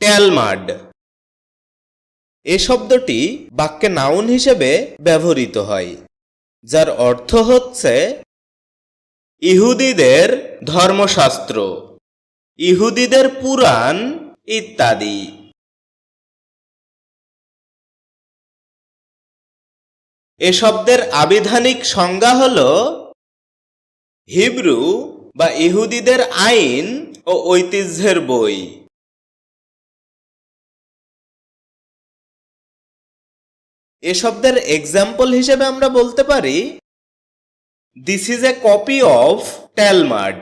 ট্যালমাড এ শব্দটি বাক্যে নাউন হিসেবে ব্যবহৃত হয়, যার অর্থ হচ্ছে ইহুদিদের ধর্মশাস্ত্র, ইহুদিদের পুরাণ ইত্যাদি। এ শব্দের আবিধানিক সংজ্ঞা হল হিব্রু বা ইহুদিদের আইন ও ঐতিহ্যের বই। এ শব্দের এক্সাম্পল হিসেবে আমরা বলতে পারি this is a copy of Talmud